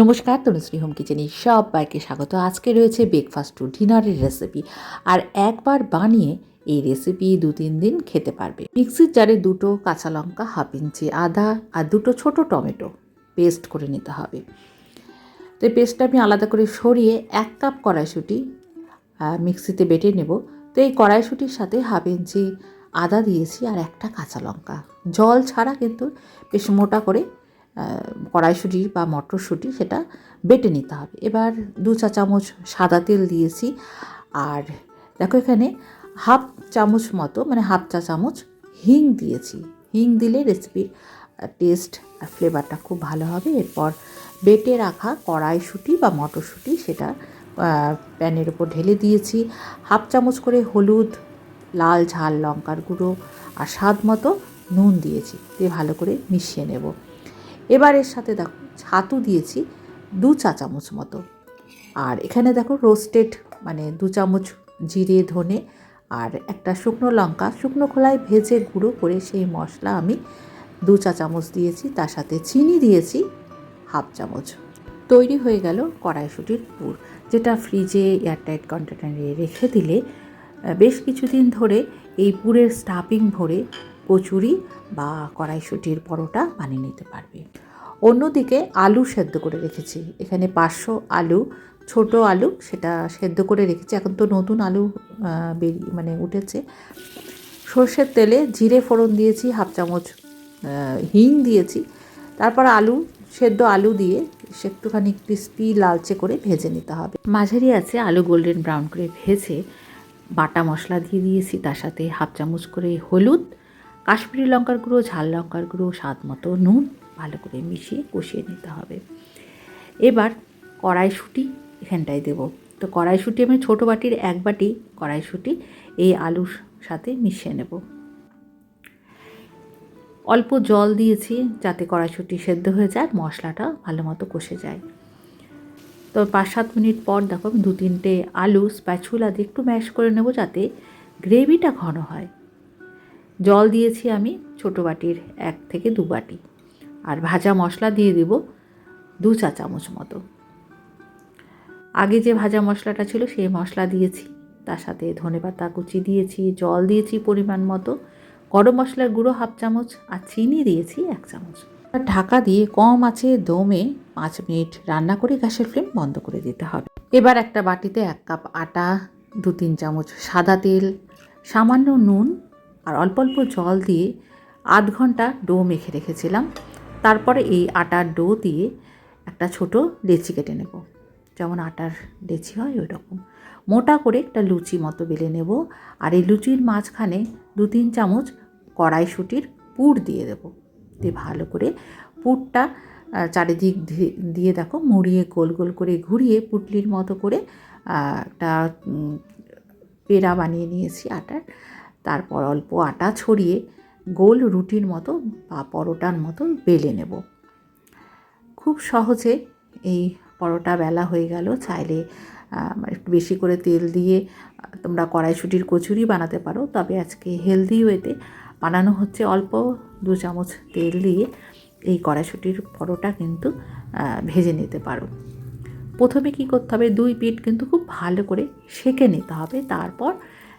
নমস্কার তনুশ্রী হোম কিচেনে সবাইকে স্বাগত। আজকে রয়েছে ব্রেকফাস্ট টু ডিনারের রেসিপি আর একবার বানিয়ে এই রেসিপি দু তিন দিন খেতে পারবে। মিক্সির জারে দুটো কাঁচা লঙ্কা হাফ ইঞ্চি আদা আর দুটো ছোট টমেটো পেস্ট করে নিতে হবে। তো এই পেস্টটা আমি আলাদা করে সরিয়ে এক কাপ কড়াইশুঁটি মিক্সিতে বেটে নেব। তো এই কড়াইশুঁটির সাথে হাফ ইঞ্চি আদা দিয়েছি আর একটা কাঁচা লঙ্কা। জল ছাড়া কিন্তু বেশ মোটা করে কড়াইশুঁটি বা মটরশুঁটি সেটা বেটে নিতে হবে। এবার দু চা চামচ সাদা তেল দিয়েছি। আর দেখো এখানে হাফ চামচ মতো মানে হাফ চা চামচ হিং দিয়েছি। হিং দিলে রেসিপির টেস্ট ফ্লেভারটা খুব ভালো হবে। এরপর বেটে রাখা কড়াইশুঁটি বা মটরশুঁটি সেটা প্যানের ওপর ঢেলে দিয়েছি। হাফ চামচ করে হলুদ, লাল ঝাল লঙ্কার গুঁড়ো আর স্বাদ মতো নুন দিয়েছি। দিয়ে ভালো করে মিশিয়ে নেব। এবার এর সাথে দেখো, ছাতু দিয়েছি দু চা চামচ মতো। আর এখানে দেখো রোস্টেড মানে দু চামচ জিরে, ধনে আর একটা শুকনো লঙ্কা। শুকনো খোলায় ভেজে গুঁড়ো করে সেই মশলা আমি দু চা চামচ দিয়েছি। তার সাথে চিনি দিয়েছি হাফ চামচ। তৈরি হয়ে গেল কড়াইশুটির পুর, যেটা ফ্রিজে এয়ারটাইট কন্টেনারে রেখে দিলে বেশ কিছুদিন ধরে এই পুরের স্টাফিং ভরে কচুরি বা কড়াইশুটির পরোটা বানিয়ে নিতে পারবে। অন্যদিকে আলু সেদ্ধ করে রেখেছি। এখানে পাঁচশো আলু, ছোট আলু সেটা সেদ্ধ করে রেখেছি। এখন তো নতুন আলু বেরিয়ে মানে উঠেছে। সর্ষের তেলে জিরে ফোড়ন দিয়েছি, হাফ চামচ হিং দিয়েছি। তারপর আলু, সেদ্ধ আলু দিয়ে সে একটুখানি ক্রিস্পি লালচে করে ভেজে নিতে হবে। মাঝারি আছে আলু গোল্ডেন ব্রাউন করে ভেজে বাটা মশলা দিয়ে দিয়েছি। তার সাথে হাফ চামচ করে হলুদ কাশ্মীরি লঙ্কার গুঁড়ো, ঝাল লঙ্কার গুঁড়ো, স্বাদ মতো নুন ভালো করে মিশিয়ে কষিয়ে নিতে হবে। এবার কড়াইশুঁটি এখানটায় দেব। তো কড়াইশুঁটি আমি ছোটো বাটির এক বাটি কড়াইশুঁটি এই আলুর সাথে মিশিয়ে নেব। অল্প জল দিয়েছি যাতে কড়াইশুঁটি সেদ্ধ হয়ে যায়, মশলাটা ভালো মতো কষে যায়। তো পাঁচ সাত মিনিট পর দেখো আমি দু তিনটে আলু, স্প্যাচুলা দিয়ে একটু ম্যাশ করে নেব যাতে গ্রেভিটা ঘন হয়। জল দিয়েছি আমি ছোটো বাটির এক থেকে দু বাটি। আর ভাজা মশলা দিয়ে দেব দু চা চামচ মতো। আগে যে ভাজা মশলাটা ছিল সেই মশলা দিয়েছি। তার সাথে ধনেপাতা কুচি দিয়েছি, জল দিয়েছি পরিমাণ মতো, গরম মশলার গুঁড়ো হাফ চামচ আর চিনি দিয়েছি এক চামচ। আর ঢাকা দিয়ে কম আছে দমে পাঁচ মিনিট রান্না করে গ্যাসের ফ্লেম বন্ধ করে দিতে হবে। এবার একটা বাটিতে এক কাপ আটা দু তিন চামচ সাদা তেল, সামান্য নুন আর অল্প অল্প জল দিয়ে আধ ঘণ্টা ডো মেখে রেখেছিলাম। তারপরে এই আটার ডো দিয়ে একটা ছোট লেচি কেটে নেব। যেমন আটার লেচি হয় ওই রকম মোটা করে একটা লুচি মতো বেলে নেব আর এই লুচির মাঝখানে দু তিন চামচ কড়াইশুঁটির পুর দিয়ে দেবো। দিয়ে ভালো করে পুরটা চারিদিক দিয়ে দেখো মুড়িয়ে গোল গোল করে ঘুরিয়ে পুটলির মতো করে একটা পেড়া বানিয়ে নিয়েছি আটার। তারপর অল্প আটা ছড়িয়ে গোল রুটির মতো বা পরোটার মতো বেলে নেব। খুব সহজে এই পরোটা বেলা হয়ে গেল। চাইলে একটু বেশি করে তেল দিয়ে তোমরা কড়াইশুটির কচুরি বানাতে পারো। তবে আজকে হেলদি ওয়েতে বানানো হচ্ছে অল্প দু চামচ তেল দিয়ে এই কড়াইশুটির পরোটা কিন্তু ভেজে নিতে পারো। প্রথমে কি করতে হবে? দুই পিঠ কিন্তু খুব ভালো করে সেঁকে নিতে হবে। তারপর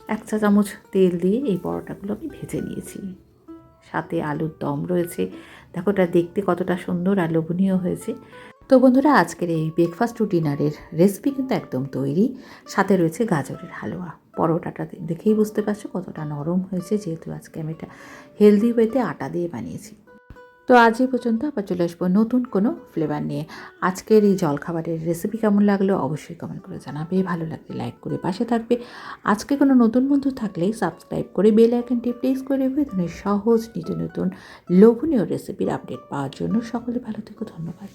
এক চা চামচ তেল দিয়ে এই পরোটাগুলো আমি ভেজে নিয়েছি। সাথে আলুর দম রয়েছে। দেখো, এটা দেখতে কতটা সুন্দর আর লোভনীয় হয়েছে। তো বন্ধুরা, আজকের এই ব্রেকফাস্ট টু ডিনারের রেসিপি কিন্তু একদম তৈরি। সাথে রয়েছে গাজরের হালুয়া। পরোটাটা দেখেই বুঝতে পারছ কতটা নরম হয়েছে, যেহেতু আজকে আমি এটা হেলদি ওয়েতে আটা দিয়ে বানিয়েছি। তো আজ এই পর্যন্ত আবার চলে আসব নতুন কোনো ফ্লেভার নিয়ে। আজকের এই জলখাবারের রেসিপি কেমন লাগল অবশ্যই কমেন্ট করে জানাবে। ভালো লাগলে লাইক করে পাশে থাকবে। আজকে কোনো নতুন বন্ধু থাকলে সাবস্ক্রাইব করে বেল আইকনটি প্রেস করে রাখবে ধরনের সহজ, নিত্য নতুন, লোভনীয় রেসিপির আপডেট পাওয়ার জন্য সকলে ভালো থেকো। ধন্যবাদ।